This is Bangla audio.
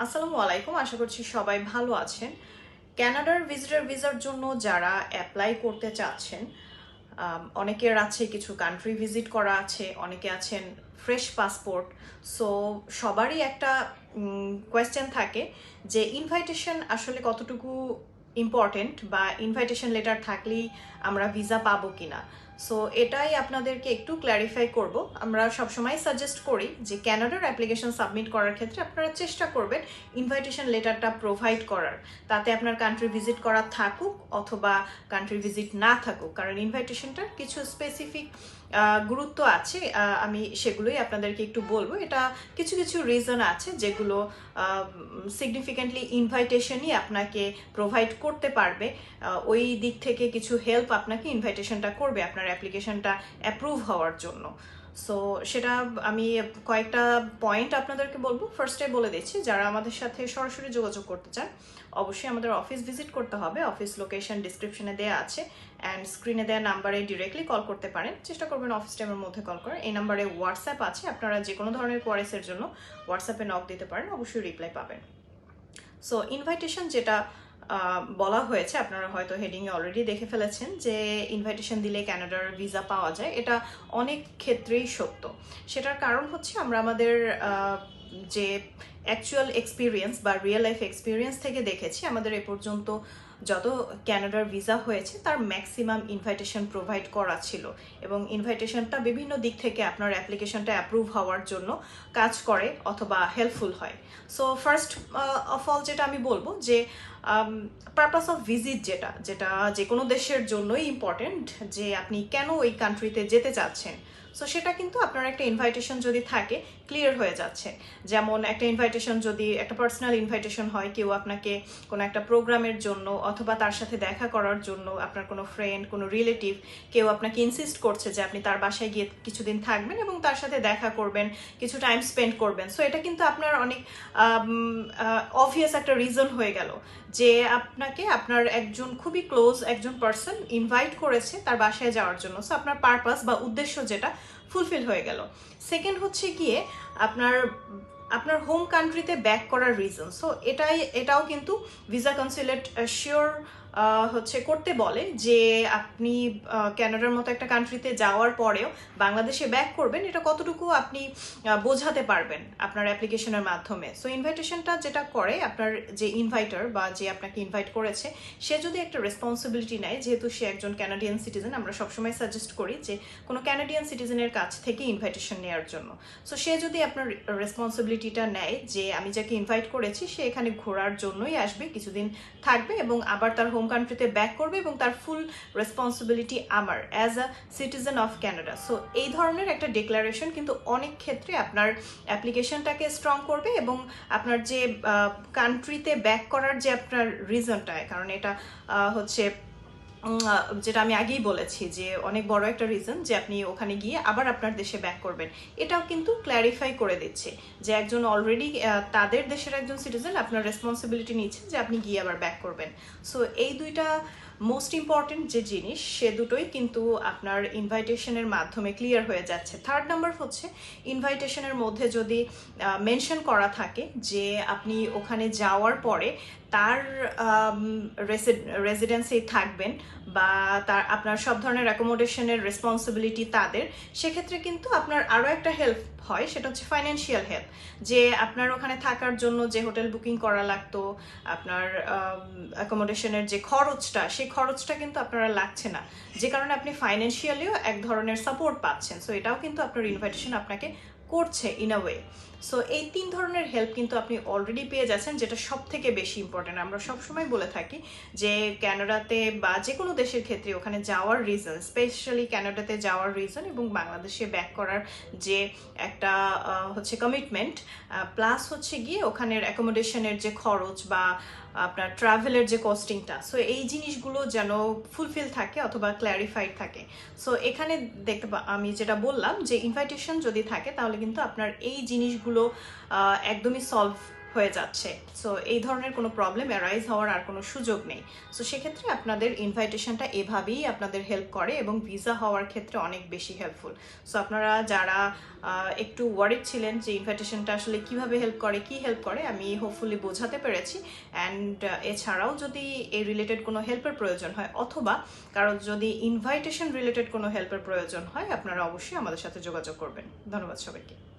আসসালামু আলাইকুম, আশা করছি সবাই ভালো আছেন। ক্যানাডার ভিজিটার ভিসার জন্য যারা অ্যাপ্লাই করতে চাচ্ছেন অনেকের আছে কিছু কান্ট্রি ভিজিট করা আছে, অনেকে আছেন ফ্রেশ পাসপোর্ট সো সবারই একটা কোয়েশ্চেন থাকে যে ইনভাইটেশন আসলে কতটুকু ইম্পর্টেন্ট বা ইনভাইটেশন লেটার থাকলেই আমরা ভিসা পাবো কিনা। সো এটাই আপনাদেরকে একটু ক্ল্যারিফাই করব। আমরা সবসময় সাজেস্ট করি যে ক্যানাডার অ্যাপ্লিকেশন সাবমিট করার ক্ষেত্রে আপনারা চেষ্টা করবেন ইনভাইটেশন লেটারটা প্রোভাইড করার। তাতে আপনার কান্ট্রি ভিজিট করা থাকুক অথবা কান্ট্রি ভিজিট না থাকুক। কারণ ইনভাইটেশনটার কিছু স্পেসিফিক গুরুত্ব আছে। আমি সেগুলোই আপনাদেরকে একটু বলব। এটা কিছু কিছু রিজন আছে যেগুলো সিগনিফিক্যান্টলি ইনভাইটেশনই আপনাকে প্রোভাইড করতে পারবে। ওই দিক থেকে কিছু হেল্প আপনাকে ইনভাইটেশনটা করবে। আপনার অ্যাপ্লিকেশনটা অ্যাপ্রুভ হওয়ার জন্য। সো সেটা আমি কয়েকটা পয়েন্ট আপনাদেরকে বলব। ফার্স্টে বলে দিচ্ছি, যারা আমাদের সাথে সরাসরি যোগাযোগ করতে চান, অবশ্যই আমাদের অফিস ভিজিট করতে হবে। অফিস লোকেশন ডিসক্রিপশনে দেওয়া আছে অ্যান্ড স্ক্রিনে দেওয়া নাম্বারে ডিরেক্টলি কল করতে পারেন। চেষ্টা করবেন অফিস টাইমের মধ্যে কল করার। এই নাম্বারে হোয়াটসঅ্যাপ আছে, আপনারা যে কোনো ধরনের কোয়ারিসের জন্য হোয়াটসঅ্যাপে নক দিতে পারেন, অবশ্যই রিপ্লাই পাবেন। সো ইনভাইটেশন যেটা বলা হয়েছে, আপনারা হয়তো হেডিংয়ে অলরেডি দেখে ফেলেছেন, যে ইনভাইটেশন দিলে ক্যানাডার ভিসা পাওয়া যায়, এটা অনেক ক্ষেত্রেই সত্য। সেটার কারণ হচ্ছে আমরা আমাদের যে অ্যাকচুয়াল এক্সপিরিয়েন্স বা রিয়েল লাইফ এক্সপিরিয়েন্স থেকে দেখেছি, আমাদের এ পর্যন্ত যত ক্যানাডার ভিসা হয়েছে, তার ম্যাক্সিমাম ইনভাইটেশন প্রোভাইড করা ছিল। এবং ইনভাইটেশনটা বিভিন্ন দিক থেকে আপনার অ্যাপ্লিকেশনটা অ্যাপ্রুভ হওয়ার জন্য কাজ করে অথবা হেল্পফুল হয়। সো ফার্স্ট অফ অল যেটা আমি বলব যে পারপাস অফ ভিজিট যেটা যেটা যে কোনো দেশের জন্যই ইম্পর্টেন্ট যে আপনি কেন ওই কান্ট্রিতে যেতে চাচ্ছেন। সো সেটা কিন্তু আপনার একটা ইনভাইটেশন যদি থাকে ক্লিয়ার হয়ে যাচ্ছে। যেমন একটা ইনভাইটেশন যদি, একটা পার্সোনাল ইনভাইটেশন হয়, কেউ আপনাকে কোনো একটা প্রোগ্রামের জন্য অথবা তার সাথে দেখা করার জন্য আপনার কোনো ফ্রেন্ড কোনো রিলেটিভ কেউ আপনাকে ইনসিস্ট করছে যে আপনি তার বাসায় গিয়ে কিছুদিন থাকবেন এবং তার সাথে দেখা করবেন, কিছু টাইম স্পেন্ড করবেন। সো এটা কিন্তু আপনার অনেক অবভিয়াস একটা রিজন হয়ে গেল যে আপনাকে আপনার একজন খুবই ক্লোজ একজন পার্সন ইনভাইট করেছে তার বাসায় যাওয়ার জন্য। সো আপনার পারপাস বা উদ্দেশ্য যেটা ফুলফিল হয়ে গেল। সেকেন্ড হচ্ছে গিয়ে আপনার আপনার হোম কান্ট্রিতে ব্যাক করার রিজন সো এটাই, এটাও কিন্তু ভিসা কনসুলেট শিওর হচ্ছে করতে বলে যে আপনি ক্যানাডার মতো একটা কান্ট্রিতে যাওয়ার পরেও বাংলাদেশে ব্যাক করবেন, এটা কতটুকু আপনি বোঝাতে পারবেন আপনার অ্যাপ্লিকেশনের মাধ্যমে। সো ইনভাইটেশনটা যেটা করে আপনার যে ইনভাইটার বা যে আপনাকে ইনভাইট করেছে, সে যদি একটা রেসপন্সিবিলিটি নেয়, যেহেতু সে একজন ক্যানাডিয়ান সিটিজেন আমরা সবসময় সাজেস্ট করি যে কোনো ক্যানাডিয়ান সিটিজেনের কাছ থেকে ইনভাইটেশন নেওয়ার জন্য। সো সে যদি আপনার রেসপন্সিবিলিটিটা নেয় যে আমি যাকে ইনভাইট করেছি, সে এখানে ঘোরার জন্যই আসবে, কিছুদিন থাকবে এবং আবার তার হোম কান্ট্রিতে ব্যাক করবে এবং তার ফুল রেসপন্সিবিলিটি আমার as a citizen of Canada so এই ধরনের একটা ডিক্লারেশন কিন্তু অনেক ক্ষেত্রে আপনার অ্যাপ্লিকেশনটাকে স্ট্রং করবে এবং আপনার যে কান্ট্রিতে ব্যাক করার যে আপনার রিজনটা কারণ এটা হচ্ছে যেটা আমি আগেই বলেছি যে অনেক বড় একটা রিজন যে আপনি ওখানে গিয়ে আবার আপনার দেশে ব্যাক করবেন। এটাও কিন্তু ক্ল্যারিফাই করে দিচ্ছে যে একজন অলরেডি তাদের দেশের একজন সিটিজেন আপনার রেসপন্সিবিলিটি নিচ্ছে যে আপনি গিয়ে আবার ব্যাক করবেন। সো এই দুইটা মোস্ট ইম্পর্টেন্ট যে জিনিস, সে দুটোই কিন্তু আপনার ইনভাইটেশনের মাধ্যমে ক্লিয়ার হয়ে যাচ্ছে। থার্ড নাম্বার হচ্ছে ইনভাইটেশনের মধ্যে যদি মেনশন করা থাকে যে আপনি ওখানে যাওয়ার পরে তার রেসিডেন্সি থাকবেন বা তার, আপনার সব ধরনের অ্যাকোমোডেশনের রেসপন্সিবিলিটি তাদের, সেক্ষেত্রে কিন্তু আপনার আরও একটা হেল্প হয়, সেটা হচ্ছে ফাইন্যান্সিয়াল হেল্প যে আপনার ওখানে থাকার জন্য যে হোটেল বুকিং করা লাগতো, আপনার অ্যাকোমোডেশনের যে খরচটা, সেই খরচটা কিন্তু আপনারা লাগছে না। যে কারণে আপনি ফাইন্যান্সিয়ালিও এক ধরনের সাপোর্ট পাচ্ছেন। সো এটাও কিন্তু আপনার ইনভাইটেশন আপনাকে করছে ইন আ ওয়ে সো এই তিন ধরনের হেল্প কিন্তু আপনি অলরেডি পেয়ে যাচ্ছেন, যেটা সব থেকে বেশি ইম্পর্টেন্ট আমরা সবসময় বলে থাকি যে ক্যানাডাতে বা যে কোনো দেশের ক্ষেত্রে ওখানে যাওয়ার রিজন স্পেশালি ক্যানাডাতে যাওয়ার রিজন এবং বাংলাদেশে ব্যাক করার যে একটা হচ্ছে কমিটমেন্ট প্লাস হচ্ছে গিয়ে ওখানের অ্যাকোমোডেশনের যে খরচ বা আপনার ট্রাভেলের যে কস্টিংটা সো এই জিনিসগুলো যেন ফুলফিল থাকে অথবা ক্ল্যারিফাইড থাকে। সো এখানে দেখতে আমি যেটা বললাম যে ইনভাইটেশন যদি থাকে তাহলে কিন্তু আপনার এই জিনিসগুলো আহ, একদমই সলভ হয়ে যাচ্ছে। সো এই ধরনের কোনো প্রবলেম অ্যারাইজ হওয়ার আর কোনো সুযোগ নেই। সো সেক্ষেত্রে আপনাদের ইনভাইটেশনটা এভাবেই আপনাদের হেল্প করে এবং ভিসা হওয়ার ক্ষেত্রে অনেক বেশি হেল্পফুল সো আপনারা যারা একটু ওয়ারিড ছিলেন যে ইনভাইটেশনটা আসলে কীভাবে হেল্প করে কি হেল্প করে আমি হোপফুলি বোঝাতে পেরেছি। অ্যান্ড এছাড়াও যদি এই রিলেটেড কোনো হেল্পের প্রয়োজন হয় অথবা কারণ যদি ইনভাইটেশন রিলেটেড কোনো হেল্পের প্রয়োজন হয় আপনারা অবশ্যই আমাদের সাথে যোগাযোগ করবেন। ধন্যবাদ সবাইকে।